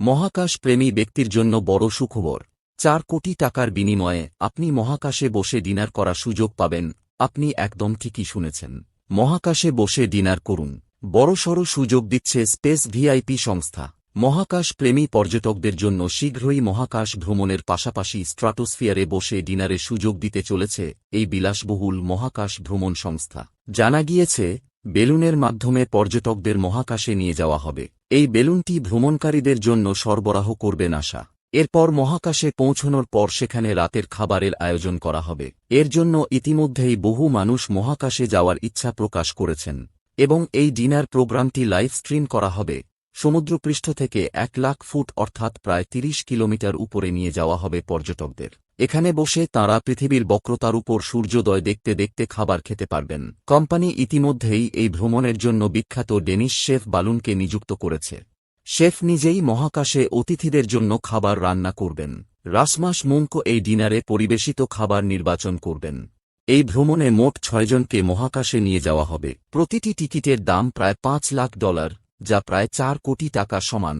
মহাকাশ প্রেমী ব্যক্তির জন্য বড় সুখবর। চার কোটি টাকার বিনিময়ে আপনি মহাকাশে বসে ডিনার করার সুযোগ পাবেন। আপনি একদম ঠিকই শুনেছেন। মহাকাশে বসে ডিনার করুন। বড়সড় সুযোগ দিচ্ছে স্পেস ভিআইপি সংস্থা। মহাকাশ প্রেমী পর্যটকদের জন্য শীঘ্রই মহাকাশ ভ্রমণের পাশাপাশি স্ট্রাটোস্ফিয়ারে বসে ডিনারে সুযোগ দিতে চলেছে এই বিলাসবহুল মহাকাশ ভ্রমণ সংস্থা। জানা গিয়েছে, বেলুনের মাধ্যমে পর্যটকদের মহাকাশে নিয়ে যাওয়া হবে। এই বেলুনটি ভ্রমণকারীদের জন্য সরবরাহ করবে নাসা। এরপর মহাকাশে পৌঁছনোর পর সেখানে রাতের খাবারের আয়োজন করা হবে। এর জন্য ইতিমধ্যেই বহু মানুষ মহাকাশে যাওয়ার ইচ্ছা প্রকাশ করেছেন এবং এই ডিনার প্রোগ্রামটি লাইভ স্ট্রিম করা হবে। সমুদ্রপৃষ্ঠ থেকে এক লাখ ফুট অর্থাৎ প্রায় ৩০ কিলোমিটার উপরে নিয়ে যাওয়া হবে পর্যটকদের। এখানে বসে তাঁরা পৃথিবীর বক্রতার উপর সূর্যোদয় দেখতে দেখতে খাবার খেতে পারবেন। কোম্পানি ইতিমধ্যেই এই ভ্রমণের জন্য বিখ্যাত ডেনিশ শেফ বালুনকে নিযুক্ত করেছে। শেফ নিজেই মহাকাশে অতিথিদের জন্য খাবার রান্না করবেন। রাসমাস মুঙ্কো এই ডিনারে পরিবেশিত খাবার নির্বাচন করবেন। এই ভ্রমণে মোট ছয়জনকে মহাকাশে নিয়ে যাওয়া হবে। প্রতিটি টিকিটের দাম প্রায় পাঁচ লাখ ডলার, যা প্রায় চার কোটি টাকা সমান।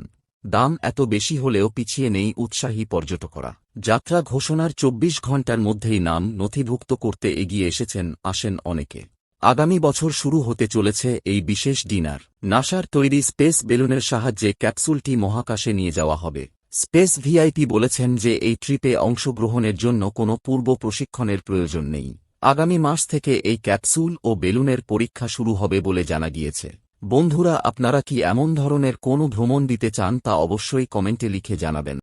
দাম এত বেশি হলেও পিছিয়ে নেই উৎসাহী পর্যটকরা। যাত্রা ঘোষণার চব্বিশ ঘণ্টার মধ্যেই নাম নথিভুক্ত করতে এগিয়ে এসেছেন, আসেন অনেকে। আগামী বছর শুরু হতে চলেছে এই বিশেষ ডিনার। নাসার তৈরি স্পেস বেলুনের সাহায্যে ক্যাপসুলটি মহাকাশে নিয়ে যাওয়া হবে। স্পেস ভিআইপি বলেছেন যে এই ট্রিপে অংশগ্রহণের জন্য কোনো পূর্ব প্রশিক্ষণের প্রয়োজন নেই। আগামী মাস থেকে এই ক্যাপসুল ও বেলুনের পরীক্ষা শুরু হবে বলে জানা গিয়েছে। বন্ধুরা আপনারা কি এমন ধরনের কোনো ভ্রমণ দিতে চান তা অবশ্যই কমেন্টে লিখে জানাবেন।